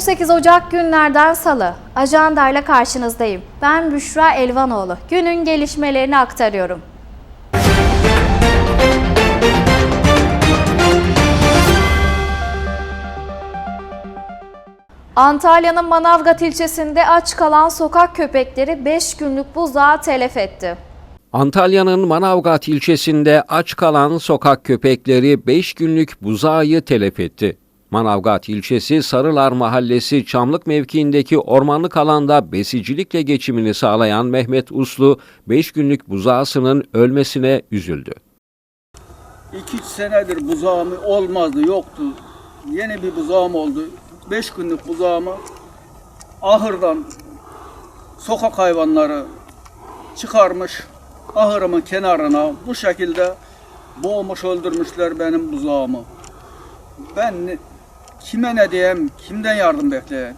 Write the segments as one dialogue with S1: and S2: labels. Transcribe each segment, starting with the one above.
S1: 18 Ocak günlerden salı. Ajandayla karşınızdayım. Ben Büşra Elvanoğlu. Günün gelişmelerini aktarıyorum. Antalya'nın Manavgat ilçesinde aç kalan sokak köpekleri 5 günlük buzağı telef etti.
S2: Antalya'nın Manavgat ilçesinde aç kalan sokak köpekleri 5 günlük buzağı telef etti. Manavgat ilçesi Sarılar Mahallesi Çamlık mevkiindeki ormanlık alanda besicilikle geçimini sağlayan Mehmet Uslu 5 günlük buzağısının ölmesine üzüldü.
S3: 2-3 senedir buzağım olmazdı, yoktu. Yeni bir buzağım oldu. 5 günlük buzağımı ahırdan sokak hayvanları çıkarmış ahırımın kenarına bu şekilde boğmuş öldürmüşler benim buzağımı. Ben kime ne diyeyim, kimden yardım bekleyeyim?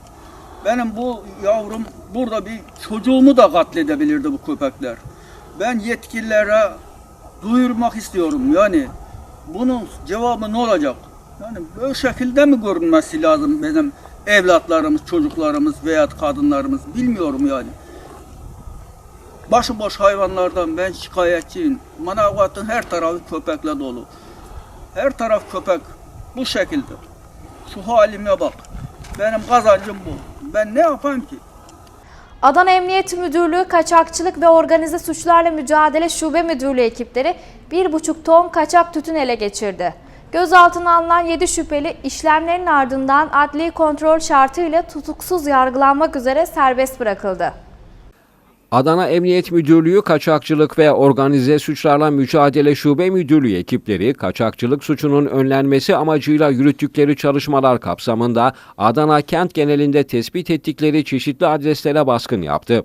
S3: Benim bu yavrum burada bir çocuğumu da katledebilirdi bu köpekler. Ben yetkililere duyurmak istiyorum yani bunun cevabı ne olacak? Yani böyle şekilde mi görünmesi lazım benim evlatlarımız, çocuklarımız veya kadınlarımız bilmiyorum yani. Başıboş hayvanlardan ben şikayetçiyim. Manavgat'ın her tarafı köpekle dolu. Her taraf köpek bu şekilde. Şu halime bak. Benim kazancım bu. Ben ne yapayım ki?
S1: Adana Emniyet Müdürlüğü Kaçakçılık ve Organize Suçlarla Mücadele Şube Müdürlüğü ekipleri 1,5 ton kaçak tütün ele geçirdi. Gözaltına alınan 7 şüpheli işlemlerin ardından adli kontrol şartıyla tutuksuz yargılanmak üzere serbest bırakıldı.
S2: Adana Emniyet Müdürlüğü Kaçakçılık ve Organize Suçlarla Mücadele Şube Müdürlüğü ekipleri kaçakçılık suçunun önlenmesi amacıyla yürüttükleri çalışmalar kapsamında Adana kent genelinde tespit ettikleri çeşitli adreslere baskın yaptı.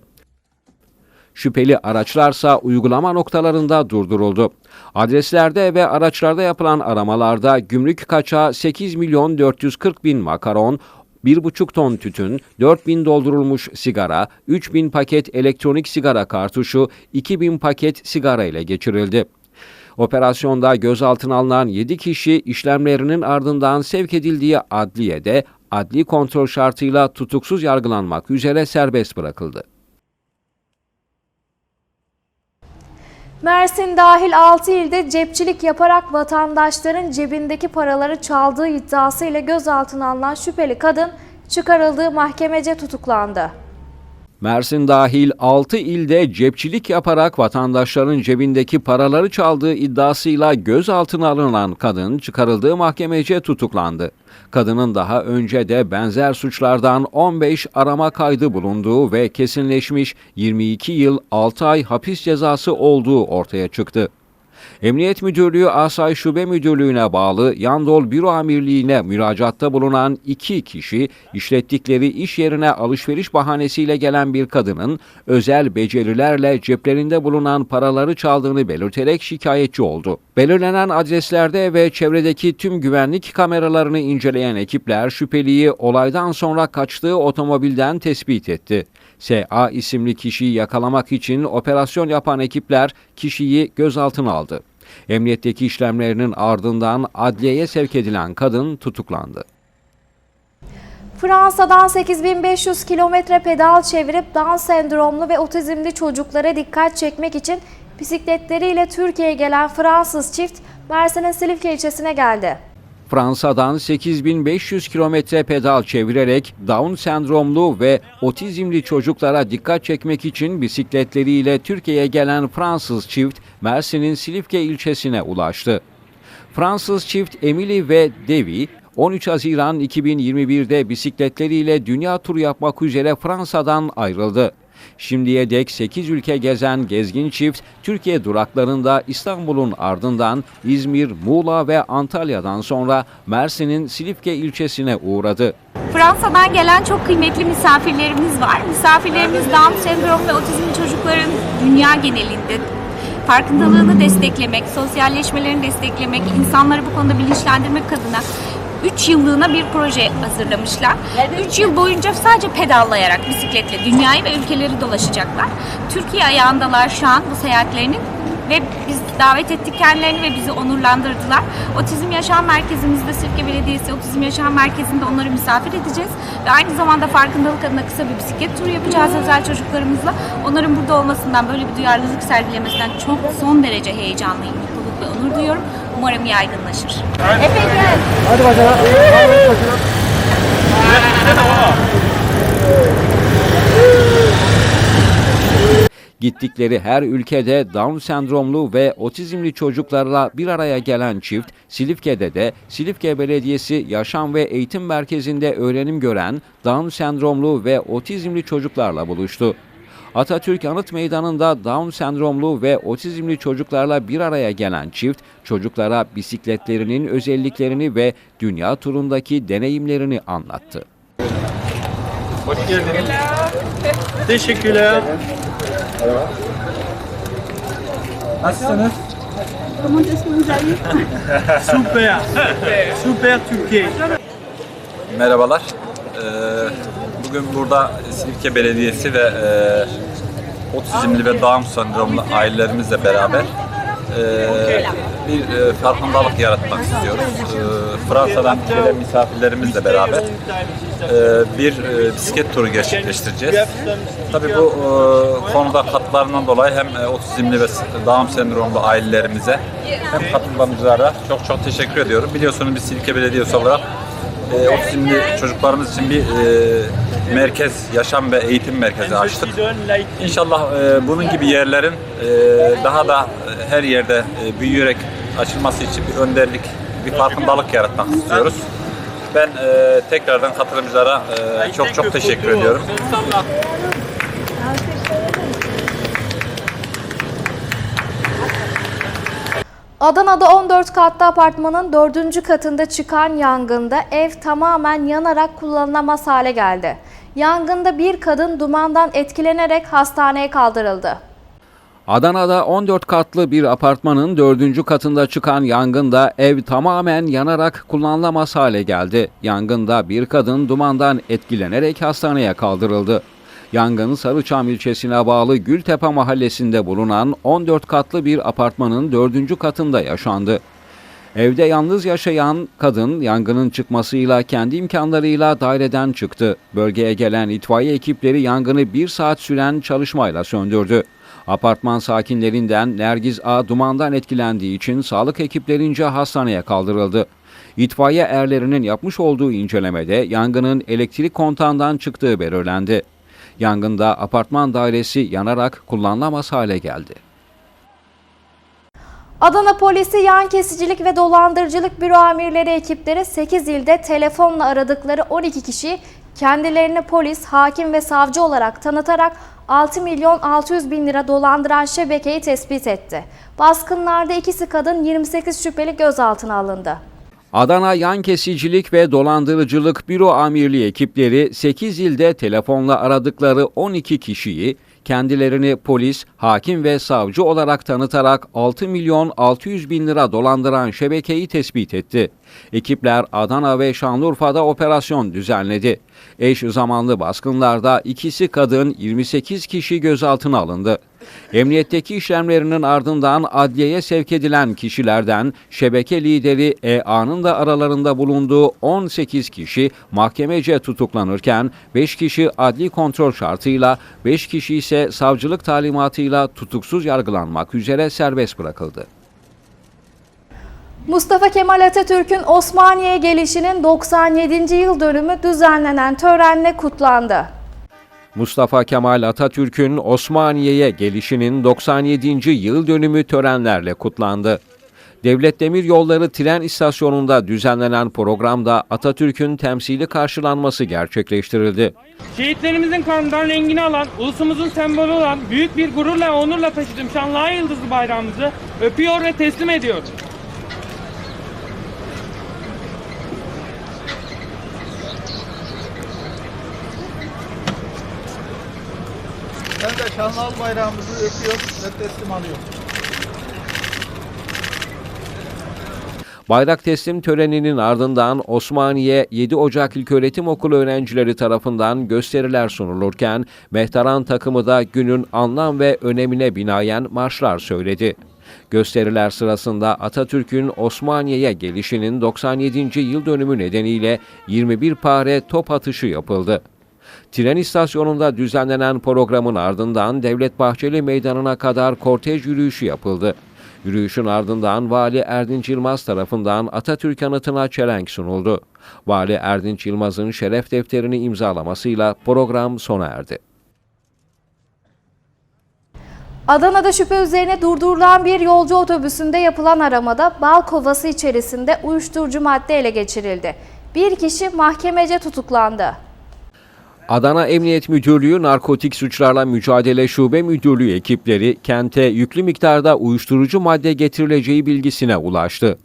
S2: Şüpheli araçlarsa uygulama noktalarında durduruldu. Adreslerde ve araçlarda yapılan aramalarda gümrük kaçağı 8 milyon 440 bin makaron, 1,5 ton tütün, 4 bin doldurulmuş sigara, 3 bin paket elektronik sigara kartuşu, 2 bin paket sigara ile geçirildi. Operasyonda gözaltına alınan 7 kişi işlemlerinin ardından sevk edildiği adliyede adli kontrol şartıyla tutuksuz yargılanmak üzere serbest bırakıldı.
S1: Mersin dahil 6 ilde cepçilik yaparak vatandaşların cebindeki paraları çaldığı iddiasıyla gözaltına alınan şüpheli kadın çıkarıldığı mahkemece tutuklandı.
S2: Mersin dahil 6 ilde cepçilik yaparak vatandaşların cebindeki paraları çaldığı iddiasıyla gözaltına alınan kadın çıkarıldığı mahkemece tutuklandı. Kadının daha önce de benzer suçlardan 15 arama kaydı bulunduğu ve kesinleşmiş 22 yıl 6 ay hapis cezası olduğu ortaya çıktı. Emniyet Müdürlüğü Asay Şube Müdürlüğü'ne bağlı Yandol Büro Amirliği'ne müracaatta bulunan iki kişi işlettikleri iş yerine alışveriş bahanesiyle gelen bir kadının özel becerilerle ceplerinde bulunan paraları çaldığını belirterek şikayetçi oldu. Belirlenen adreslerde ve çevredeki tüm güvenlik kameralarını inceleyen ekipler şüpheliyi olaydan sonra kaçtığı otomobilden tespit etti. S.A. isimli kişiyi yakalamak için operasyon yapan ekipler kişiyi gözaltına aldı. Emniyetteki işlemlerinin ardından adliyeye sevk edilen kadın tutuklandı.
S1: Fransa'dan 8500 kilometre pedal çevirip Down sendromlu ve otizmli çocuklara dikkat çekmek için bisikletleriyle Türkiye'ye gelen Fransız çift Mersin'in Silifke ilçesine geldi.
S2: Fransa'dan 8500 kilometre pedal çevirerek Down sendromlu ve otizmli çocuklara dikkat çekmek için bisikletleriyle Türkiye'ye gelen Fransız çift Mersin'in Silifke ilçesine ulaştı. Fransız çift Emily ve Devi 13 Haziran 2021'de bisikletleriyle dünya turu yapmak üzere Fransa'dan ayrıldı. Şimdiye dek 8 ülke gezen gezgin çift Türkiye duraklarında İstanbul'un ardından İzmir, Muğla ve Antalya'dan sonra Mersin'in Silifke ilçesine uğradı.
S4: Fransa'dan gelen çok kıymetli misafirlerimiz var. Misafirlerimiz Down sendrom ve otizmli çocukların dünya genelinde farkındalığını desteklemek, sosyalleşmelerini desteklemek, insanları bu konuda bilinçlendirmek adına 3 yıllığına bir proje hazırlamışlar. 3 yıl boyunca sadece pedallayarak bisikletle dünyayı ve ülkeleri dolaşacaklar. Türkiye ayağındalar şu an bu seyahatlerinin ve biz davet ettik kendilerini ve bizi onurlandırdılar. Otizm Yaşam Merkezimizde Sirke Belediyesi Otizm Yaşam Merkezi'nde onları misafir edeceğiz. Ve aynı zamanda farkındalık adına kısa bir bisiklet turu yapacağız özel çocuklarımızla. Onların burada olmasından, böyle bir duyarlılık sergilemesinden çok son derece heyecanlıyım, mutluluk ve onur duyuyorum. Umarım yaygınlaşır.
S2: Gittikleri her ülkede Down sendromlu ve otizmli çocuklarla bir araya gelen çift, Silifke'de de Silifke Belediyesi Yaşam ve Eğitim Merkezi'nde öğrenim gören Down sendromlu ve otizmli çocuklarla buluştu. Atatürk Anıt Meydanı'nda Down sendromlu ve otizmli çocuklarla bir araya gelen çift, çocuklara bisikletlerinin özelliklerini ve dünya turundaki deneyimlerini anlattı.
S5: Hoş geldiniz. Teşekkürler. Nasılsınız? Süper. Süper Türkiye.
S6: Merhabalar. Ee, Bugün burada Silifke Belediyesi ve e, otizmli ve Down sendromlu ailelerimizle beraber e, bir e, farkındalık yaratmak istiyoruz. E, Fransa'dan gelen misafirlerimizle beraber e, bir e, bisiklet turu gerçekleştireceğiz. Tabii bu e, konuda katkılarından dolayı hem e, otizmli ve Down sendromlu ailelerimize hem katılımcılara çok çok teşekkür ediyorum. Biliyorsunuz biz Silifke Belediyesi olarak e, otizmli çocuklarımız için bir e, merkez, yaşam ve eğitim merkezi açtık. İnşallah e, bunun gibi yerlerin e, daha da e, her yerde e, büyüyerek açılması için bir önderlik, bir farkındalık yaratmak istiyoruz. Ben e, tekrardan katılımcılara e, çok çok teşekkür ediyorum.
S1: Adana'da 14 katlı apartmanın 4. katında çıkan yangında ev tamamen yanarak kullanılamaz hale geldi. Yangında bir kadın dumandan etkilenerek hastaneye kaldırıldı.
S2: Adana'da 14 katlı bir apartmanın 4. katında çıkan yangında ev tamamen yanarak kullanılamaz hale geldi. Yangında bir kadın dumandan etkilenerek hastaneye kaldırıldı. Yangın Sarıçam ilçesine bağlı Gültepe mahallesinde bulunan 14 katlı bir apartmanın 4. katında yaşandı. Evde yalnız yaşayan kadın yangının çıkmasıyla kendi imkanlarıyla daireden çıktı. Bölgeye gelen itfaiye ekipleri yangını bir saat süren çalışmayla söndürdü. Apartman sakinlerinden Nergiz A dumandan etkilendiği için sağlık ekiplerince hastaneye kaldırıldı. İtfaiye erlerinin yapmış olduğu incelemede yangının elektrik kontağından çıktığı belirlendi. Yangında apartman dairesi yanarak kullanılamaz hale geldi.
S1: Adana polisi yan kesicilik ve dolandırıcılık büro amirleri ekipleri 8 ilde telefonla aradıkları 12 kişi kendilerini polis, hakim ve savcı olarak tanıtarak 6 milyon 600 bin lira dolandıran şebekeyi tespit etti. Baskınlarda ikisi kadın 28 şüpheli gözaltına alındı.
S2: Adana Yan Kesicilik ve Dolandırıcılık Büro Amirliği ekipleri 8 ilde telefonla aradıkları 12 kişiyi kendilerini polis, hakim ve savcı olarak tanıtarak 6 milyon 600 bin lira dolandıran şebekeyi tespit etti. Ekipler Adana ve Şanlıurfa'da operasyon düzenledi. Eş zamanlı baskınlarda ikisi kadın 28 kişi gözaltına alındı. Emniyetteki işlemlerinin ardından adliyeye sevk edilen kişilerden şebeke lideri EA'nın da aralarında bulunduğu 18 kişi mahkemece tutuklanırken 5 kişi adli kontrol şartıyla 5 kişi ise savcılık talimatıyla tutuksuz yargılanmak üzere serbest bırakıldı.
S1: Mustafa Kemal Atatürk'ün Osmaniye'ye gelişinin 97. yıl dönümü düzenlenen törenle kutlandı.
S2: Mustafa Kemal Atatürk'ün Osmaniye'ye gelişinin 97. yıl dönümü törenlerle kutlandı. Devlet Demir Yolları tren istasyonunda düzenlenen programda Atatürk'ün temsili karşılanması gerçekleştirildi.
S7: Şehitlerimizin kanından rengini alan, ulusumuzun sembolü olan büyük bir gururla onurla taşıdığım şanlı yıldızlı bayrağımızı öpüyor ve teslim ediyorum.
S5: Ben de şanlı bayrağımızı öpüyor ve teslim alıyorum.
S2: Bayrak teslim töreninin ardından Osmaniye 7 Ocak İlköğretim Okulu öğrencileri tarafından gösteriler sunulurken Mehtaran takımı da günün anlam ve önemine binaen marşlar söyledi. Gösteriler sırasında Atatürk'ün Osmaniye'ye gelişinin 97. yıl dönümü nedeniyle 21 pare top atışı yapıldı. Tren istasyonunda düzenlenen programın ardından Devlet Bahçeli Meydanı'na kadar kortej yürüyüşü yapıldı. Yürüyüşün ardından Vali Erdinç Yılmaz tarafından Atatürk anıtına çelenk sunuldu. Vali Erdinç Yılmaz'ın şeref defterini imzalamasıyla program sona erdi.
S1: Adana'da şüphe üzerine durdurulan bir yolcu otobüsünde yapılan aramada bal kovası içerisinde uyuşturucu madde ele geçirildi. Bir kişi mahkemece tutuklandı.
S2: Adana Emniyet Müdürlüğü Narkotik Suçlarla Mücadele Şube Müdürlüğü ekipleri kente yüklü miktarda uyuşturucu madde getirileceği bilgisine ulaştı.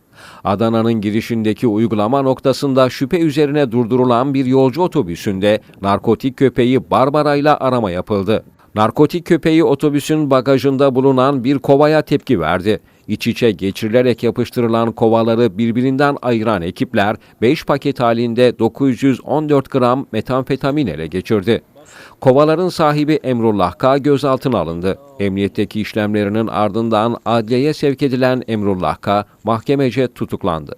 S2: Adana'nın girişindeki uygulama noktasında şüphe üzerine durdurulan bir yolcu otobüsünde narkotik köpeği Barbara ile arama yapıldı. Narkotik köpeği otobüsün bagajında bulunan bir kovaya tepki verdi. İç içe geçirilerek yapıştırılan kovaları birbirinden ayıran ekipler 5 paket halinde 914 gram metamfetamin ele geçirdi. Kovaların sahibi Emrullah K. gözaltına alındı. Emniyetteki işlemlerinin ardından adliyeye sevk edilen Emrullah K. mahkemece tutuklandı.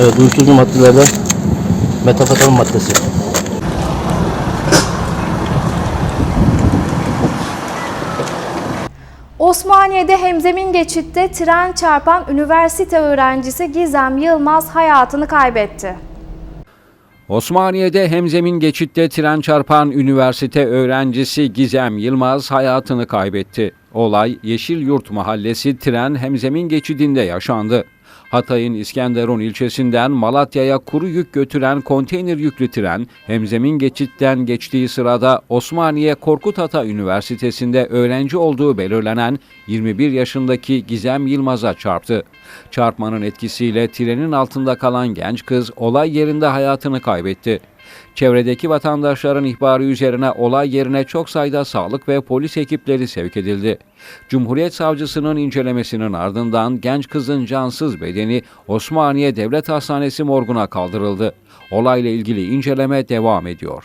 S8: Evet, uyuşturucu maddelerden metafetamin maddesi.
S1: Osmaniye'de hemzemin geçitte tren çarpan üniversite öğrencisi Gizem Yılmaz hayatını kaybetti.
S2: Osmaniye'de hemzemin geçitte tren çarpan üniversite öğrencisi Gizem Yılmaz hayatını kaybetti. Olay Yeşilyurt Mahallesi tren hemzemin geçidinde yaşandı. Hatay'ın İskenderun ilçesinden Malatya'ya kuru yük götüren konteyner yüklü tren hemzemin geçitten geçtiği sırada Osmaniye Korkut Ata Üniversitesi'nde öğrenci olduğu belirlenen 21 yaşındaki Gizem Yılmaz'a çarptı. Çarpmanın etkisiyle trenin altında kalan genç kız olay yerinde hayatını kaybetti. Çevredeki vatandaşların ihbarı üzerine olay yerine çok sayıda sağlık ve polis ekipleri sevk edildi. Cumhuriyet Savcısının incelemesinin ardından genç kızın cansız bedeni Osmaniye Devlet Hastanesi morguna kaldırıldı. Olayla ilgili inceleme devam ediyor.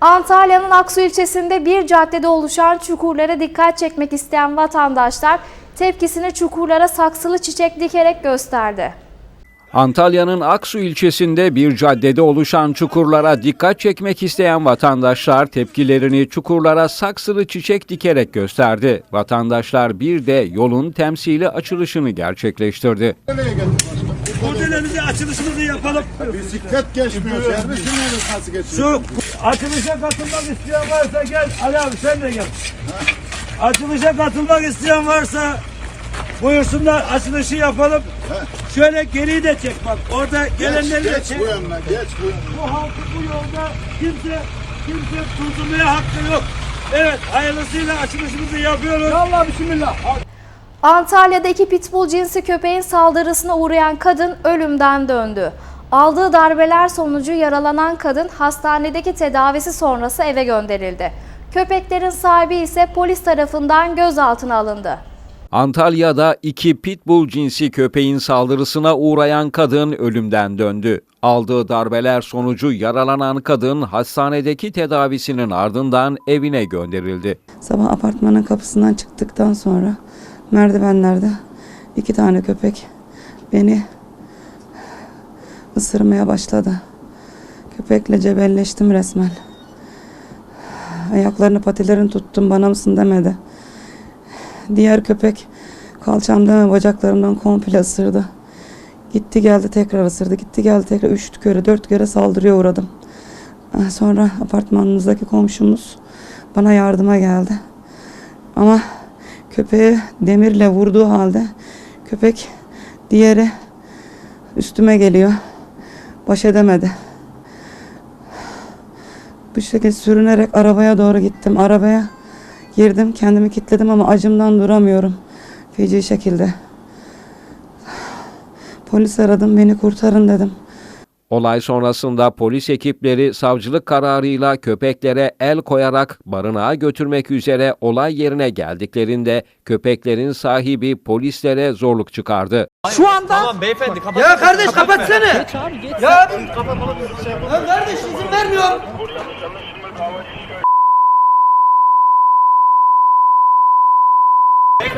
S1: Antalya'nın Aksu ilçesinde bir caddede oluşan çukurlara dikkat çekmek isteyen vatandaşlar tepkisini çukurlara saksılı çiçek dikerek gösterdi.
S2: Antalya'nın Aksu ilçesinde bir caddede oluşan çukurlara dikkat çekmek isteyen vatandaşlar tepkilerini çukurlara saksılı çiçek dikerek gösterdi. Vatandaşlar bir de yolun temsili açılışını gerçekleştirdi.
S9: Modelimizi açılışımızı yapalım.
S5: Bisiklet geçmiyor.
S9: Şu açılışa katılmak isteyen varsa gel. Ali abi sen de gel. Açılışa katılmak isteyen varsa buyursunlar açılışı yapalım. Şöyle geriyi de çek bak. Orada gelenleri de
S5: Geç
S9: çek.
S5: bu yanına, geç bu yanına.
S9: Bu halkı bu yolda kimse kimse durdurmaya hakkı yok. Evet hayırlısıyla açılışımızı yapıyoruz. Allah bismillah.
S1: Antalya'da iki pitbull cinsi köpeğin saldırısına uğrayan kadın ölümden döndü. Aldığı darbeler sonucu yaralanan kadın hastanedeki tedavisi sonrası eve gönderildi. Köpeklerin sahibi ise polis tarafından gözaltına alındı.
S2: Antalya'da iki pitbull cinsi köpeğin saldırısına uğrayan kadın ölümden döndü. Aldığı darbeler sonucu yaralanan kadın hastanedeki tedavisinin ardından evine gönderildi.
S10: Sabah apartmanın kapısından çıktıktan sonra merdivenlerde iki tane köpek beni ısırmaya başladı. Köpekle cebelleştim resmen. Ayaklarını patilerini tuttum bana mısın demedi. Diğer köpek kalçamdan ve bacaklarımdan komple ısırdı. Gitti geldi tekrar ısırdı. Gitti geldi tekrar üç kere dört kere saldırıya uğradım. Ah, Sonra apartmanımızdaki komşumuz bana yardıma geldi. Ama köpeği demirle vurduğu halde köpek diğeri üstüme geliyor. Baş edemedi. Bu şekilde sürünerek arabaya doğru gittim. Arabaya girdim. Kendimi kilitledim ama acımdan duramıyorum. Feci şekilde. Polis aradım. Beni kurtarın dedim.
S2: Olay sonrasında polis ekipleri savcılık kararıyla köpeklere el koyarak barınağa götürmek üzere olay yerine geldiklerinde köpeklerin sahibi polislere zorluk çıkardı.
S9: Şu anda Tamam beyefendi kapat. Ya kardeş kapatsana. Ya Ya kardeş izin vermiyor.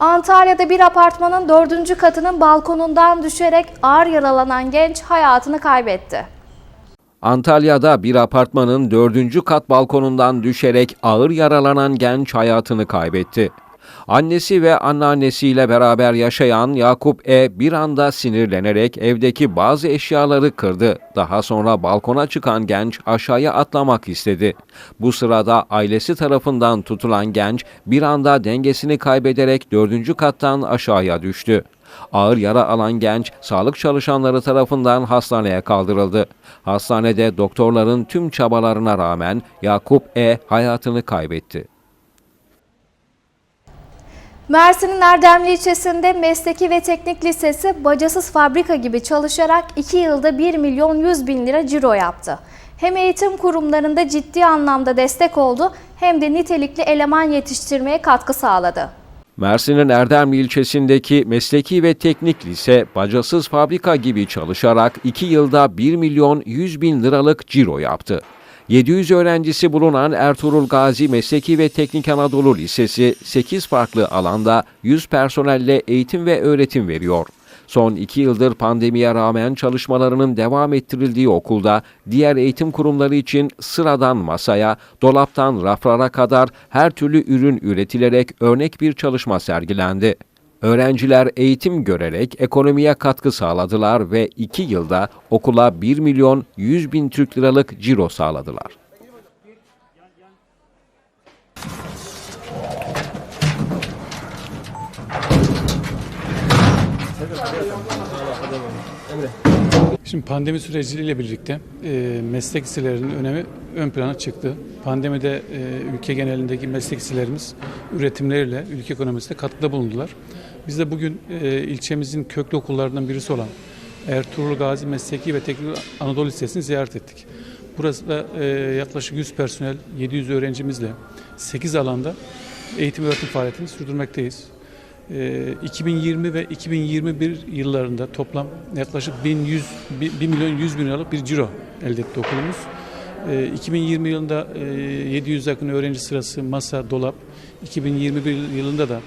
S1: Antalya'da bir apartmanın dördüncü katının balkonundan düşerek ağır yaralanan genç hayatını kaybetti.
S2: Antalya'da bir apartmanın dördüncü kat balkonundan düşerek ağır yaralanan genç hayatını kaybetti. Annesi ve anneannesiyle beraber yaşayan Yakup E bir anda sinirlenerek evdeki bazı eşyaları kırdı. Daha sonra balkona çıkan genç aşağıya atlamak istedi. Bu sırada ailesi tarafından tutulan genç bir anda dengesini kaybederek dördüncü kattan aşağıya düştü. Ağır yara alan genç sağlık çalışanları tarafından hastaneye kaldırıldı. Hastanede doktorların tüm çabalarına rağmen Yakup E hayatını kaybetti.
S1: Mersin'in Erdemli ilçesinde Mesleki ve Teknik Lisesi bacasız fabrika gibi çalışarak 2 yılda 1 milyon 100 bin lira ciro yaptı. Hem eğitim kurumlarında ciddi anlamda destek oldu hem de nitelikli eleman yetiştirmeye katkı sağladı.
S2: Mersin'in Erdemli ilçesindeki Mesleki ve Teknik Lise bacasız fabrika gibi çalışarak 2 yılda 1 milyon 100 bin liralık ciro yaptı. 700 öğrencisi bulunan Ertuğrul Gazi Mesleki ve Teknik Anadolu Lisesi 8 farklı alanda 100 personelle eğitim ve öğretim veriyor. Son iki yıldır pandemiye rağmen çalışmalarının devam ettirildiği okulda diğer eğitim kurumları için sıradan masaya, dolaptan raflara kadar her türlü ürün üretilerek örnek bir çalışma sergilendi. Öğrenciler eğitim görerek ekonomiye katkı sağladılar ve iki yılda okula 1 milyon 100 bin Türk liralık ciro sağladılar.
S11: Şimdi pandemi süreciyle birlikte e, meslek liselerinin önemi ön plana çıktı. Pandemide e, ülke genelindeki meslek liselerimiz üretimleriyle ülke ekonomisine katkıda bulundular. Biz de bugün e, ilçemizin köklü okullarından birisi olan Ertuğrul Gazi Mesleki ve Teknik Anadolu Lisesi'ni ziyaret ettik. Burası da e, yaklaşık 100 personel, 700 öğrencimizle 8 alanda eğitim öğretim faaliyetini sürdürmekteyiz. Ee, 2020 ve 2021 yıllarında toplam yaklaşık 1100 1 milyon 100 bin liralık bir ciro elde etti okulumuz. Ee, 2020 yılında e, 700 yakın öğrenci sırası masa, dolap. 2021 yılında da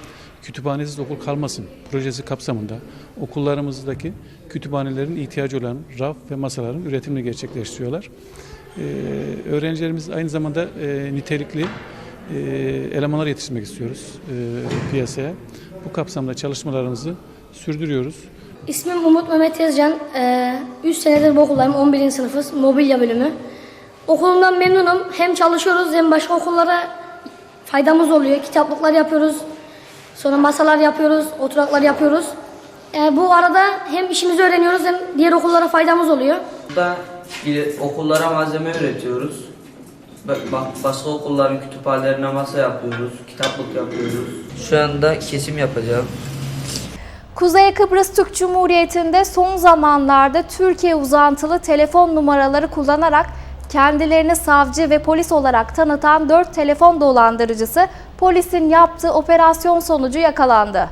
S11: kütüphanesiz okul kalmasın projesi kapsamında okullarımızdaki kütüphanelerin ihtiyacı olan raf ve masaların üretimini gerçekleştiriyorlar. Ee, öğrencilerimiz aynı zamanda e, nitelikli e, elemanlar yetiştirmek istiyoruz e, piyasaya. Bu kapsamda çalışmalarımızı sürdürüyoruz.
S12: İsmim Umut Mehmet Yazcan. Ee, 3 senedir bu okuldayım. 11. sınıfız. Mobilya bölümü. Okulumdan memnunum. Hem çalışıyoruz hem başka okullara faydamız oluyor. Kitaplıklar yapıyoruz. Sonra masalar yapıyoruz. Oturaklar yapıyoruz. Ee, bu arada hem işimizi öğreniyoruz hem diğer okullara faydamız oluyor.
S13: Burada okullara malzeme Bak başka okulların kütüphanelerine masa yapıyoruz, kitaplık yapıyoruz. Şu anda kesim yapacağım.
S1: Kuzey Kıbrıs Türk Cumhuriyeti'nde son zamanlarda Türkiye uzantılı telefon numaraları kullanarak kendilerini savcı ve polis olarak tanıtan 4 telefon dolandırıcısı polisin yaptığı operasyon sonucu yakalandı.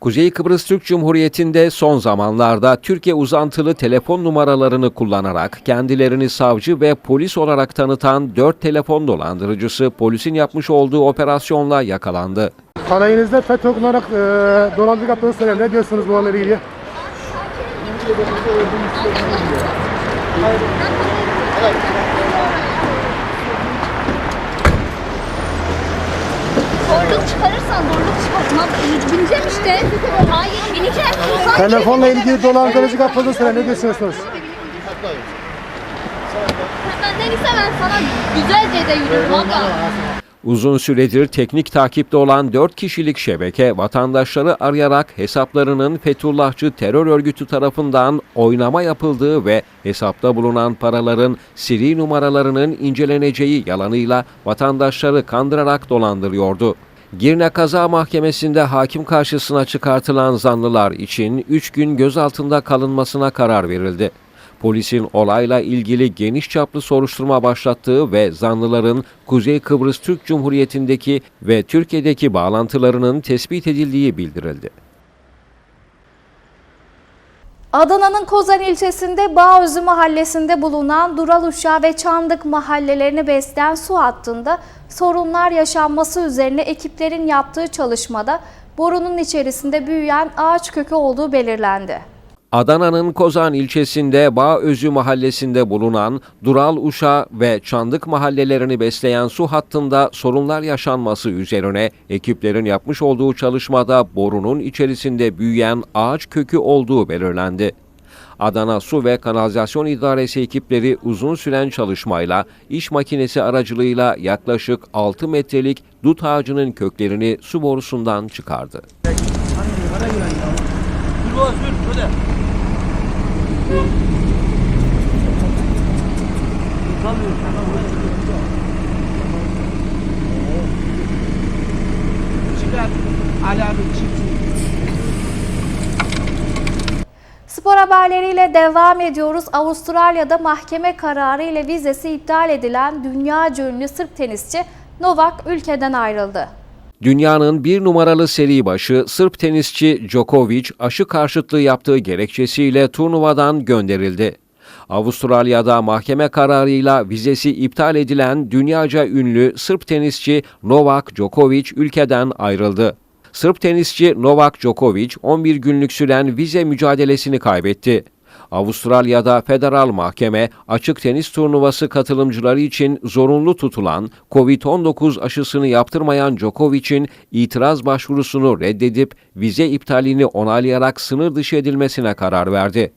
S2: Kuzey Kıbrıs Türk Cumhuriyeti'nde son zamanlarda Türkiye uzantılı telefon numaralarını kullanarak kendilerini savcı ve polis olarak tanıtan 4 telefon dolandırıcısı polisin yapmış olduğu operasyonla yakalandı.
S5: Sanayinizde FETÖ kullanarak e, dolandırıcı yaptığınız söyleniyor. Ne diyorsunuz bu konuyla ilgili?
S12: Zorluk çıkarırsan zorluk çıkartmaz. Bineceğim işte. Hayır bineceğim.
S5: Telefonla ilgili dolandırıcı yaptığınız söyleniyor. Ne diyorsunuz?
S12: Benden ise ben sana güzelce de yürürüm abla.
S2: Uzun süredir teknik takipte olan 4 kişilik şebeke vatandaşları arayarak hesaplarının Fethullahçı terör örgütü tarafından oynama yapıldığı ve hesapta bulunan paraların seri numaralarının inceleneceği yalanıyla vatandaşları kandırarak dolandırıyordu. Girne Kaza Mahkemesi'nde hakim karşısına çıkartılan zanlılar için 3 gün gözaltında kalınmasına karar verildi. Polisin olayla ilgili geniş çaplı soruşturma başlattığı ve zanlıların Kuzey Kıbrıs Türk Cumhuriyeti'ndeki ve Türkiye'deki bağlantılarının tespit edildiği bildirildi.
S1: Adana'nın Kozan ilçesinde Bağözü mahallesinde bulunan Duraluşa ve Çandık mahallelerini besleyen su hattında sorunlar yaşanması üzerine ekiplerin yaptığı çalışmada borunun içerisinde büyüyen ağaç kökü olduğu belirlendi.
S2: Adana'nın Kozan ilçesinde Bağözü mahallesinde bulunan Dural Uşa ve Çandık mahallelerini besleyen su hattında sorunlar yaşanması üzerine ekiplerin yapmış olduğu çalışmada borunun içerisinde büyüyen ağaç kökü olduğu belirlendi. Adana Su ve Kanalizasyon İdaresi ekipleri uzun süren çalışmayla iş makinesi aracılığıyla yaklaşık 6 metrelik dut ağacının köklerini su borusundan çıkardı.
S1: Spor haberleriyle devam ediyoruz. Avustralya'da mahkeme kararı ile vizesi iptal edilen dünya ünlü Sırp tenisçi Novak ülkeden ayrıldı.
S2: Dünyanın bir numaralı seri başı Sırp tenisçi Djokovic aşı karşıtlığı yaptığı gerekçesiyle turnuvadan gönderildi. Avustralya'da mahkeme kararıyla vizesi iptal edilen dünyaca ünlü Sırp tenisçi Novak Djokovic ülkeden ayrıldı. Sırp tenisçi Novak Djokovic 11 günlük süren vize mücadelesini kaybetti. Avustralya'da federal mahkeme açık tenis turnuvası katılımcıları için zorunlu tutulan COVID-19 aşısını yaptırmayan Djokovic'in itiraz başvurusunu reddedip vize iptalini onaylayarak sınır dışı edilmesine karar verdi.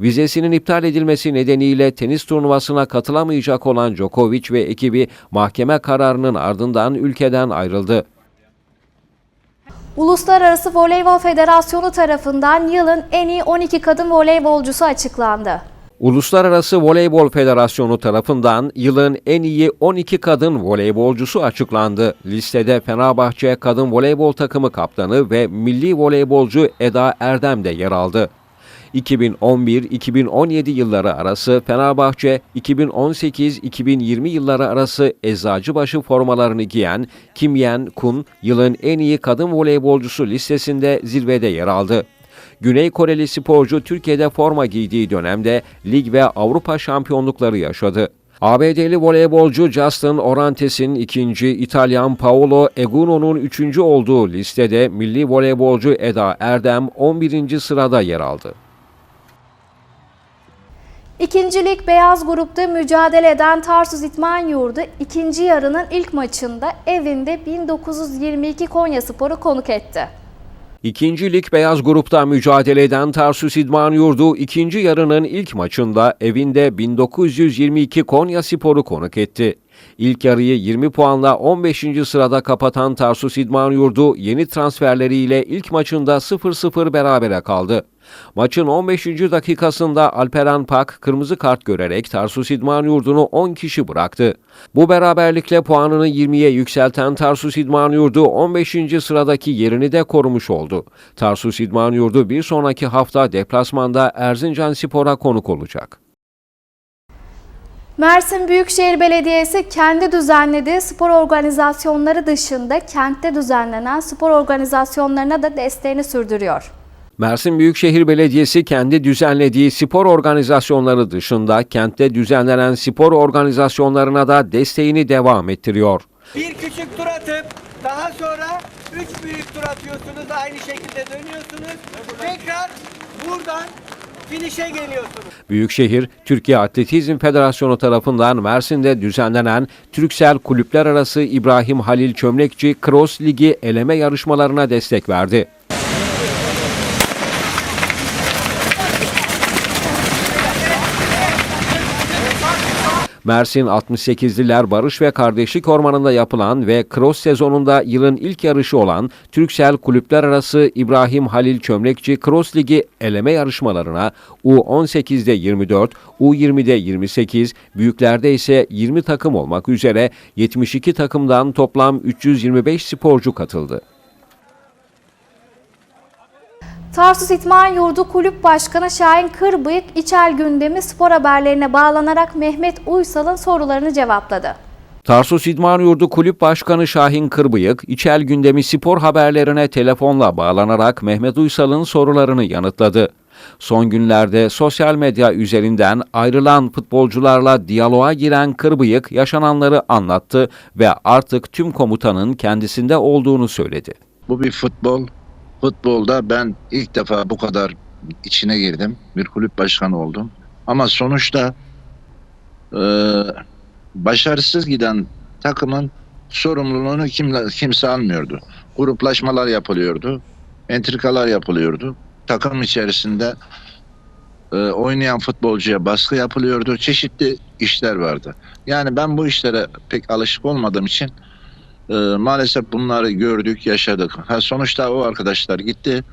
S2: Vizesinin iptal edilmesi nedeniyle tenis turnuvasına katılamayacak olan Djokovic ve ekibi mahkeme kararının ardından ülkeden ayrıldı.
S1: Uluslararası Voleybol Federasyonu tarafından yılın en iyi 12 kadın voleybolcusu açıklandı.
S2: Uluslararası Voleybol Federasyonu tarafından yılın en iyi 12 kadın voleybolcusu açıklandı. Listede Fenerbahçe kadın voleybol takımı kaptanı ve milli voleybolcu Eda Erdem de yer aldı. 2011-2017 yılları arası Fenerbahçe, 2018-2020 yılları arası Eczacıbaşı formalarını giyen Kim Yen Kun, yılın en iyi kadın voleybolcusu listesinde zirvede yer aldı. Güney Koreli sporcu Türkiye'de forma giydiği dönemde lig ve Avrupa şampiyonlukları yaşadı. ABD'li voleybolcu Justin Orantes'in ikinci, İtalyan Paolo Eguno'nun üçüncü olduğu listede milli voleybolcu Eda Erdem 11. sırada yer aldı.
S1: İkincilik Beyaz Grup'ta mücadele eden Tarsus İtman Yurdu ikinci yarının ilk maçında evinde 1922 Konya Sporu konuk etti.
S2: İkinci Lig Beyaz Grup'ta mücadele eden Tarsus İdman Yurdu ikinci yarının ilk maçında evinde 1922 Konya Sporu konuk etti. İlk yarıyı 20 puanla 15. sırada kapatan Tarsus İdman Yurdu yeni transferleriyle ilk maçında 0-0 berabere kaldı. Maçın 15. dakikasında Alperen Pak kırmızı kart görerek Tarsus İdman Yurdu'nu 10 kişi bıraktı. Bu beraberlikle puanını 20'ye yükselten Tarsus İdman Yurdu 15. sıradaki yerini de korumuş oldu. Tarsus İdman Yurdu bir sonraki hafta deplasmanda Erzincan Spor'a konuk olacak.
S1: Mersin Büyükşehir Belediyesi kendi düzenlediği spor organizasyonları dışında kentte düzenlenen spor organizasyonlarına da desteğini sürdürüyor.
S2: Mersin Büyükşehir Belediyesi kendi düzenlediği spor organizasyonları dışında kentte düzenlenen spor organizasyonlarına da desteğini devam ettiriyor.
S14: Bir küçük tur atıp daha sonra üç büyük tur atıyorsunuz. Aynı şekilde dönüyorsunuz. Tekrar buradan finişe geliyorsunuz.
S2: Büyükşehir, Türkiye Atletizm Federasyonu tarafından Mersin'de düzenlenen Türksel Kulüpler Arası İbrahim Halil Çömlekçi Cross Ligi eleme yarışmalarına destek verdi. Mersin 68'liler Barış ve Kardeşlik Ormanı'nda yapılan ve cross sezonunda yılın ilk yarışı olan Türksel Kulüpler Arası İbrahim Halil Çömlekçi Cross Ligi eleme yarışmalarına U18'de 24, U20'de 28, büyüklerde ise 20 takım olmak üzere 72 takımdan toplam 325 sporcu katıldı.
S1: Tarsus İtman Yurdu Kulüp Başkanı Şahin Kırbıyık, İçel gündemi spor haberlerine bağlanarak Mehmet Uysal'ın sorularını cevapladı.
S2: Tarsus İdman Yurdu Kulüp Başkanı Şahin Kırbıyık, içel gündemi spor haberlerine telefonla bağlanarak Mehmet Uysal'ın sorularını yanıtladı. Son günlerde sosyal medya üzerinden ayrılan futbolcularla diyaloğa giren Kırbıyık yaşananları anlattı ve artık tüm komutanın kendisinde olduğunu söyledi.
S15: Bu bir futbol. Futbolda ben ilk defa bu kadar içine girdim. Bir kulüp başkanı oldum. Ama sonuçta e, başarısız giden takımın sorumluluğunu kim, kimse almıyordu. Gruplaşmalar yapılıyordu. Entrikalar yapılıyordu. Takım içerisinde e, oynayan futbolcuya baskı yapılıyordu. Çeşitli işler vardı. Yani ben bu işlere pek alışık olmadığım için ee, maalesef bunları gördük, yaşadık. Ha, sonuçta o arkadaşlar gitti.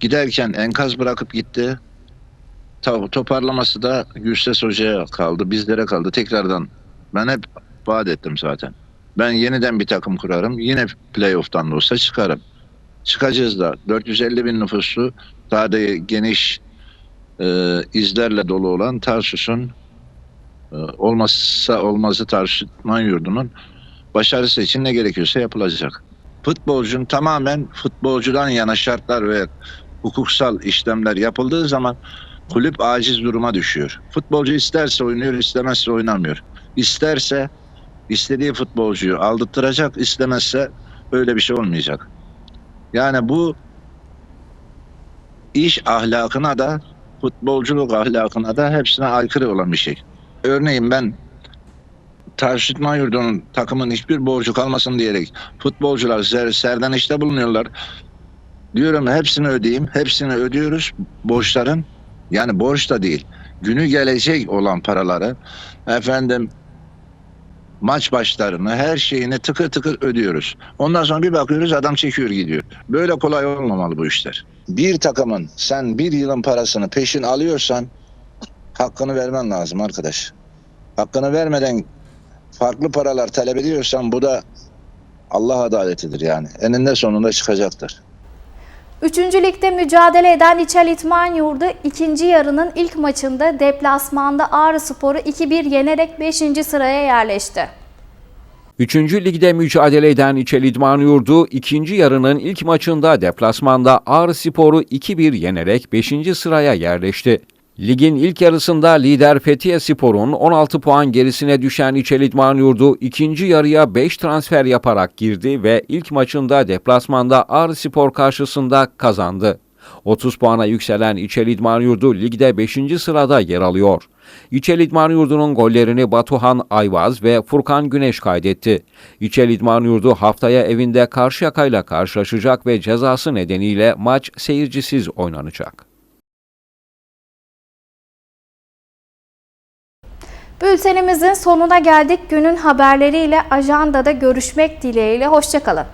S15: Giderken enkaz bırakıp gitti. Ta, toparlaması da Gülses Hoca'ya kaldı, bizlere kaldı. Tekrardan ben hep vaat ettim zaten. Ben yeniden bir takım kurarım. Yine playoff'tan da olsa çıkarım. Çıkacağız da. 450 bin nüfuslu, da geniş e, izlerle dolu olan Tarsus'un e, olmazsa olmazı Tarsus İtman Yurdu'nun başarısı için ne gerekiyorsa yapılacak. Futbolcunun tamamen futbolcudan yana şartlar ve hukuksal işlemler yapıldığı zaman kulüp aciz duruma düşüyor. Futbolcu isterse oynuyor, istemezse oynamıyor. İsterse istediği futbolcuyu aldırtacak, istemezse öyle bir şey olmayacak. Yani bu iş ahlakına da futbolculuk ahlakına da hepsine aykırı olan bir şey. Örneğin ben Tarsus İtman Yurdu'nun takımın hiçbir borcu kalmasın diyerek futbolcular ser, serdenişte bulunuyorlar. Diyorum hepsini ödeyeyim. Hepsini ödüyoruz borçların. Yani borç da değil. Günü gelecek olan paraları efendim maç başlarını her şeyini tıkır tıkır ödüyoruz. Ondan sonra bir bakıyoruz adam çekiyor gidiyor. Böyle kolay olmamalı bu işler. Bir takımın sen bir yılın parasını peşin alıyorsan hakkını vermen lazım arkadaş. Hakkını vermeden farklı paralar talep ediyorsan bu da Allah adaletidir yani. Eninde sonunda çıkacaktır.
S1: Üçüncü ligde mücadele eden İçel İtman Yurdu ikinci yarının ilk maçında deplasmanda Ağrı Spor'u 2-1 yenerek 5. sıraya yerleşti.
S2: Üçüncü ligde mücadele eden İçel İdman Yurdu ikinci yarının ilk maçında deplasmanda Ağrı Spor'u 2-1 yenerek 5. sıraya yerleşti. Ligin ilk yarısında lider Fethiye Spor'un 16 puan gerisine düşen İçel İdman Yurdu ikinci yarıya 5 transfer yaparak girdi ve ilk maçında deplasmanda Ağrı Spor karşısında kazandı. 30 puana yükselen İçel İdman Yurdu ligde 5. sırada yer alıyor. İçel İdman Yurdu'nun gollerini Batuhan Ayvaz ve Furkan Güneş kaydetti. İçel İdman Yurdu haftaya evinde Karşıyaka'yla karşılaşacak ve cezası nedeniyle maç seyircisiz oynanacak.
S1: Bültenimizin sonuna geldik. Günün haberleriyle ajandada görüşmek dileğiyle. Hoşçakalın.